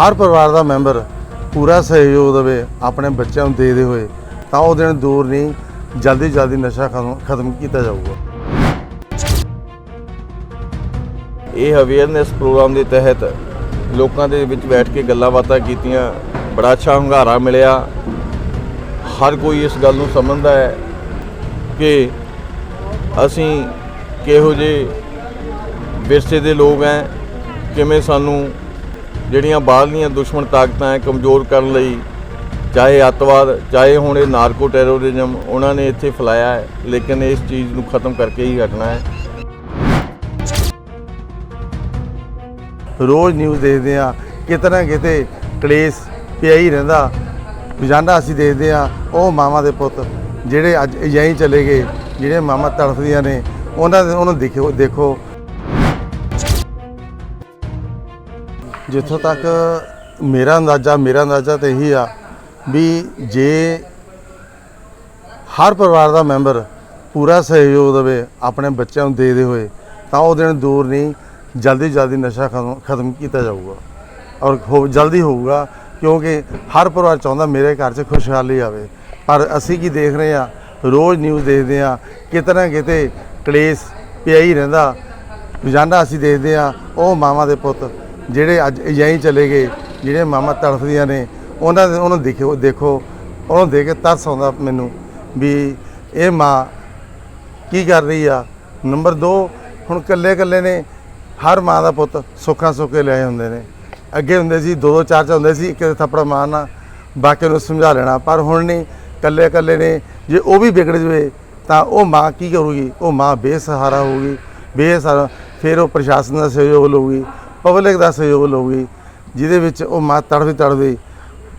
ਹਰ ਪਰਿਵਾਰ ਦਾ ਮੈਂਬਰ ਪੂਰਾ ਸਹਿਯੋਗ ਦੇਵੇ, ਆਪਣੇ ਬੱਚਿਆਂ ਨੂੰ ਦੇ ਦੇ ਹੋਏ, ਤਾਂ ਉਹ ਦਿਨ ਦੂਰ ਨਹੀਂ, ਜਲਦੀ ਜਲਦੀ ਨਸ਼ਾ ਖਤਮ ਖਤਮ ਕੀਤਾ ਜਾਊਗਾ। ਇਹ ਅਵੇਅਰਨੈਸ ਪ੍ਰੋਗਰਾਮ ਦੇ ਤਹਿਤ ਲੋਕਾਂ ਦੇ ਵਿੱਚ ਬੈਠ ਕੇ ਗੱਲਾਂ ਬਾਤਾਂ ਕੀਤੀਆਂ, ਬੜਾ ਅੱਛਾ ਹੁੰਗਾਰਾ ਮਿਲਿਆ। ਹਰ ਕੋਈ ਇਸ ਗੱਲ ਨੂੰ ਸਮਝਦਾ ਹੈ ਕਿ ਅਸੀਂ ਕਿਹੋ ਜਿਹੇ ਵਿਰਸੇ ਦੇ ਲੋਕ ਹੈ, ਕਿਵੇਂ ਸਾਨੂੰ ਜਿਹੜੀਆਂ ਬਾਹਰਲੀਆਂ ਦੁਸ਼ਮਣ ਤਾਕਤਾਂ ਹੈ ਕਮਜ਼ੋਰ ਕਰਨ ਲਈ, ਚਾਹੇ ਅੱਤਵਾਦ, ਚਾਹੇ ਹੁਣ ਇਹ ਨਾਰਕੋ ਟੈਰੋਰਿਜ਼ਮ, ਉਹਨਾਂ ਨੇ ਇੱਥੇ ਫੈਲਾਇਆ ਹੈ, ਲੇਕਿਨ ਇਸ ਚੀਜ਼ ਨੂੰ ਖਤਮ ਕਰਕੇ ਹੀ ਹਟਣਾ ਹੈ। ਰੋਜ਼ ਨਿਊਜ਼ ਦੇਖਦੇ ਆ ਕਿਤੇ ਨਾ ਕਿਤੇ ਕਲੇਸ਼ ਪਿਆ ਹੀ ਰਹਿੰਦਾ। ਰੋਜ਼ਾਨਾ ਅਸੀਂ ਦੇਖਦੇ ਆ ਉਹ ਮਾਵਾਂ ਦੇ ਪੁੱਤ ਜਿਹੜੇ ਅੱਜ ਅਜਾਈ ਚਲੇ ਗਏ, ਜਿਹੜੇ ਮਾਮਾ ਤੜਫਦੀਆਂ ਨੇ, ਉਹਨਾਂ ਦੇ ਉਹਨੂੰ ਦੇਖੋ ਦੇਖੋ। ਜਿੱਥੋਂ ਤੱਕ ਮੇਰਾ ਅੰਦਾਜ਼ਾ ਮੇਰਾ ਅੰਦਾਜ਼ਾ ਤੇ ਇਹੀ ਆ ਵੀ ਜੇ ਹਰ ਪਰਿਵਾਰ ਦਾ ਮੈਂਬਰ ਪੂਰਾ ਸਹਿਯੋਗ ਦੇਵੇ, ਆਪਣੇ ਬੱਚਿਆਂ ਨੂੰ ਦੇ ਦੇ ਹੋਏ, ਤਾਂ ਉਹ ਦਿਨ ਦੂਰ ਨਹੀਂ, ਜਲਦੀ ਜਲਦੀ ਨਸ਼ਾ ਖਤਮ ਖਤਮ ਕੀਤਾ ਜਾਊਗਾ। ਔਰ ਹੋ, ਜਲਦੀ ਹੋਊਗਾ, ਕਿਉਂਕਿ ਹਰ ਪਰਿਵਾਰ ਚਾਹੁੰਦਾ ਮੇਰੇ ਘਰ 'ਚ ਖੁਸ਼ਹਾਲੀ ਆਵੇ। ਪਰ ਅਸੀਂ ਕੀ ਦੇਖ ਰਹੇ ਆ ਰੋਜ਼ ਨਿਊਜ਼ ਦੇਖਦੇ ਆ ਕਿਤੇ ਨਾ ਕਿਤੇ ਕਲੇਸ਼ ਪਿਆ ਹੀ ਰਹਿੰਦਾ। ਰੋਜ਼ਾਨਾ ਅਸੀਂ ਦੇਖਦੇ ਆ ਉਹ ਮਾਵਾਂ ਦੇ ਪੁੱਤ ਜਿਹੜੇ ਅੱਜ ਅਜਾਈ ਚਲੇ ਗਏ, ਜਿਹੜੇ ਮਾਮਾ ਤੜਫਦੀਆਂ ਨੇ, ਉਹਨਾਂ ਦੇ ਉਹਨੂੰ ਦੇਖੋ ਦੇਖੋ, ਉਹਨੂੰ ਦੇਖ ਕੇ ਤਰਸ ਆਉਂਦਾ ਮੈਨੂੰ ਵੀ ਇਹ ਮਾਂ ਕੀ ਕਰ ਰਹੀ ਆ? ਨੰਬਰ 2 ਹੁਣ ਕੱਲੇ ਕੱਲੇ ਨੇ, ਹਰ ਮਾਂ ਦਾ ਪੁੱਤ ਸੁੱਖਾਂ ਸੁੱਕੇ ਲਏ ਹੁੰਦੇ ਨੇ। ਅੱਗੇ ਹੁੰਦੇ ਸੀ, ਦੋ ਦੋ ਚਾਰ ਚਾਰ ਹੁੰਦੇ ਸੀ, ਇੱਕ ਦੇ ਥੱਪੜ ਮਾਰਨਾ, ਬਾਕੀ ਨੂੰ ਸਮਝਾ ਲੈਣਾ। ਪਰ ਹੁਣ ਨਹੀਂ ਕੱਲੇ ਕੱਲੇ ਨੇ, ਜੇ ਉਹ ਵੀ ਵਿਗੜ ਜਵੇ, ਤਾਂ ਉਹ ਮਾਂ ਕੀ ਕਰੂਗੀ? ਉਹ ਮਾਂ ਬੇਸਹਾਰਾ ਹੋਊਗੀ, ਬੇਸਹਾਰਾ, ਫਿਰ ਉਹ ਪ੍ਰਸ਼ਾਸਨ ਦਾ ਸਹਿਯੋਗ ਲਊਗੀ। ਪਬਲਿਕ ਦਾ ਸਹਿਯੋਗ ਲਊਗੀ, ਜਿਹਦੇ ਵਿੱਚ ਉਹ ਮਾਂ ਤੜਫੀ ਤੜਫੀ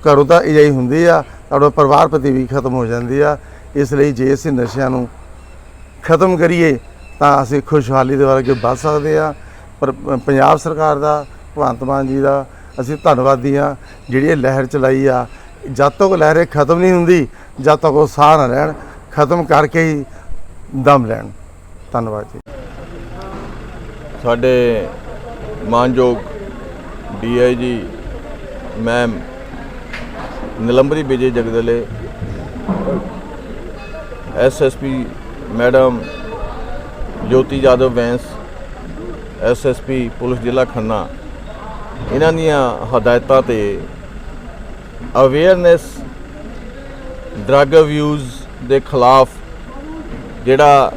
ਘਰੋਂ ਤਾਂ ਇਜਾਈ ਹੁੰਦੀ ਆ, ਤੁਹਾਡਾ ਪਰਿਵਾਰ ਪ੍ਰਤੀ ਵੀ ਖਤਮ ਹੋ ਜਾਂਦੀ ਆ, ਇਸ ਲਈ ਜੇ ਅਸੀਂ ਨਸ਼ਿਆਂ ਨੂੰ ਖਤਮ ਕਰੀਏ, ਤਾਂ ਅਸੀਂ ਖੁਸ਼ਹਾਲੀ ਦੇ ਵੱਲ ਅੱਗੇ ਵੱਧ ਸਕਦੇ ਆ, ਪਰ ਪੰਜਾਬ ਸਰਕਾਰ ਦਾ, ਭਗਵੰਤ ਮਾਨ ਜੀ ਦਾ, ਅਸੀਂ ਧੰਨਵਾਦੀ ਆ, ਜਿਹੜੀ ਇਹ ਲਹਿਰ ਚਲਾਈ ਆ, ਜਦ ਤੱਕ ਲਹਿਰ ਇਹ ਖਤਮ ਨਹੀਂ ਹੁੰਦੀ, ਜਦ ਤੱਕ ਉਹ ਸਾਹ ਨਾ ਰਹਿਣ ਖਤਮ ਕਰਕੇ ਹੀ ਦਮ ਲੈਣ। ਧੰਨਵਾਦ ਜੀ। ਸਾਡੇ ਮਾਨਯੋਗ DIG ma'am Nilambari Vijay Jagdale SSP madam Jyoti Jadhav ਵੈਂਸ SSP police ਜ਼ਿਲ੍ਹਾ ਖੰਨਾ, ਇਹਨਾਂ ਦੀਆਂ ਹਦਾਇਤਾਂ ਤੇ ਅਵੇਅਰਨੈਸ ਡਰੱਗ ਅਬਿਊਜ਼ ਦੇ ਖਿਲਾਫ ਜਿਹੜਾ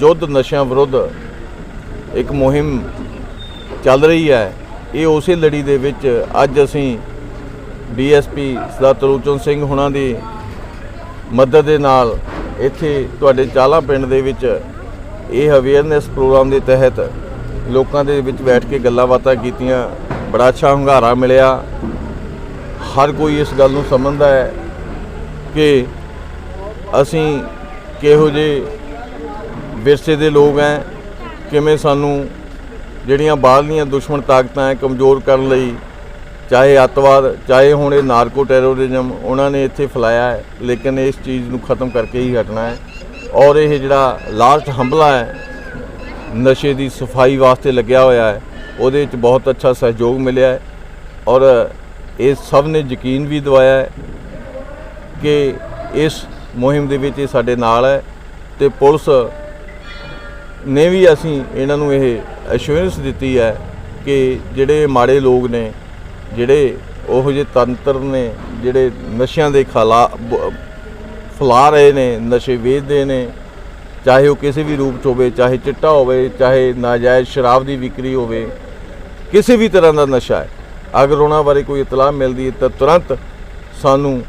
ਯੁੱਧ ਨਸ਼ਿਆਂ ਵਿਰੁੱਧ ਇੱਕ ਮੁਹਿੰਮ ਚੱਲ ਰਹੀ ਹੈ। ਇਹ ਉਸੇ ਲੜੀ ਦੇ ਵਿੱਚ ਅੱਜ ਅਸੀਂ ਡੀਐਸਪੀ ਸਰਦਾਰ ਤਰੂਚਨ ਸਿੰਘ ਹੁਣਾਂ ਦੀ ਮਦਦ ਦੇ ਨਾਲ ਇੱਥੇ ਤੁਹਾਡੇ ਚਾਲਾ ਪਿੰਡ ਦੇ ਵਿੱਚ ਇਹ ਅਵੇਅਰਨੈਸ ਪ੍ਰੋਗਰਾਮ ਦੇ ਤਹਿਤ ਲੋਕਾਂ ਦੇ ਵਿੱਚ ਬੈਠ ਕੇ ਗੱਲਾਂ ਬਾਤਾਂ ਕੀਤੀਆਂ। ਬੜਾ ਅੱਛਾ ਹੁੰਗਾਰਾ ਮਿਲਿਆ। ਹਰ ਕੋਈ ਇਸ ਗੱਲ ਨੂੰ ਸਮਝਦਾ ਹੈ ਕਿ ਅਸੀਂ ਕਿਹੋ ਜਿਹੇ ਵਿਰਸੇ ਦੇ ਲੋਕ ਹੈ, ਕਿਵੇਂ ਸਾਨੂੰ ਜਿਹੜੀਆਂ ਬਾਹਰਲੀਆਂ ਦੁਸ਼ਮਣ ਤਾਕਤਾਂ ਹੈ ਕਮਜ਼ੋਰ ਕਰਨ ਲਈ, ਚਾਹੇ ਅੱਤਵਾਦ, ਚਾਹੇ ਹੁਣ ਇਹ ਨਾਰਕੋ ਟੈਰੋਰਿਜ਼ਮ, ਉਹਨਾਂ ਨੇ ਇੱਥੇ ਫੈਲਾਇਆ ਹੈ, ਲੇਕਿਨ ਇਸ ਚੀਜ਼ ਨੂੰ ਖਤਮ ਕਰਕੇ ਹੀ ਹਟਣਾ ਹੈ। ਔਰ ਇਹ ਜਿਹੜਾ ਲਾਸਟ ਹਮਲਾ ਹੈ, ਨਸ਼ੇ ਦੀ ਸਫ਼ਾਈ ਵਾਸਤੇ ਲੱਗਿਆ ਹੋਇਆ ਹੈ, ਉਹਦੇ ਵਿੱਚ ਬਹੁਤ ਅੱਛਾ ਸਹਿਯੋਗ ਮਿਲਿਆ ਹੈ। ਔਰ ਇਹ ਸਭ ਨੇ ਯਕੀਨ ਵੀ ਦਿਵਾਇਆ ਹੈ ਕਿ ਇਸ ਮੁਹਿੰਮ ਦੇ ਵਿੱਚ ਇਹ ਸਾਡੇ ਨਾਲ ਹੈ ਤੇ ਪੁਲਿਸ ਨੇ ਵੀ ਅਸੀਂ ਇਹਨਾਂ ਨੂੰ ਇਹ ਅਸ਼ੋਰੈਂਸ ਦਿੱਤੀ ਹੈ ਕਿ ਜਿਹੜੇ ਮਾੜੇ ਲੋਕ ਨੇ, ਜਿਹੜੇ ਉਹੋ ਜਿਹੇ ਤੰਤਰ ਨੇ, ਜਿਹੜੇ ਨਸ਼ਿਆਂ ਦੇ ਖਲਾ, ਬ- ਫੈਲਾ ਰਹੇ ਨੇ, ਨਸ਼ੇ ਵੇਚਦੇ ਨੇ, ਚਾਹੇ ਉਹ ਕਿਸੇ ਵੀ ਰੂਪ ਚ ਹੋਵੇ, ਚਾਹੇ ਚਿੱਟਾ ਹੋਵੇ, ਚਾਹੇ ਨਾਜਾਇਜ਼ ਸ਼ਰਾਬ ਦੀ ਵਿਕਰੀ ਹੋਵੇ, ਕਿਸੇ ਵੀ ਤਰ੍ਹਾਂ ਦਾ ਨਸ਼ਾ ਹੈ। ਅਗਰ ਉਹਨਾਂ ਬਾਰੇ ਕੋਈ ਇਤਲਾਹ ਮਿਲਦੀ ਹੈ, ਤਾਂ ਤੁਰੰਤ ਸਾਨੂੰ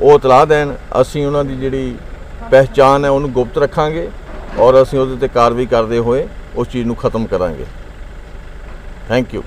ਉਹ ਇਤਲਾਹ ਦੇਣ। ਅਸੀਂ ਉਹਨਾਂ ਦੀ ਜਿਹੜੀ ਪਹਿਚਾਣ ਹੈ, ਉਹਨੂੰ ਗੁਪਤ ਰੱਖਾਂਗੇ। ਔਰ ਅਸੀਂ ਉਹਦੇ ਤੇ ਕਾਰਵਾਈ ਕਰਦੇ ਹੋਏ ਉਸ ਚੀਜ਼ ਨੂੰ ਖਤਮ ਕਰਾਂਗੇ। Thank you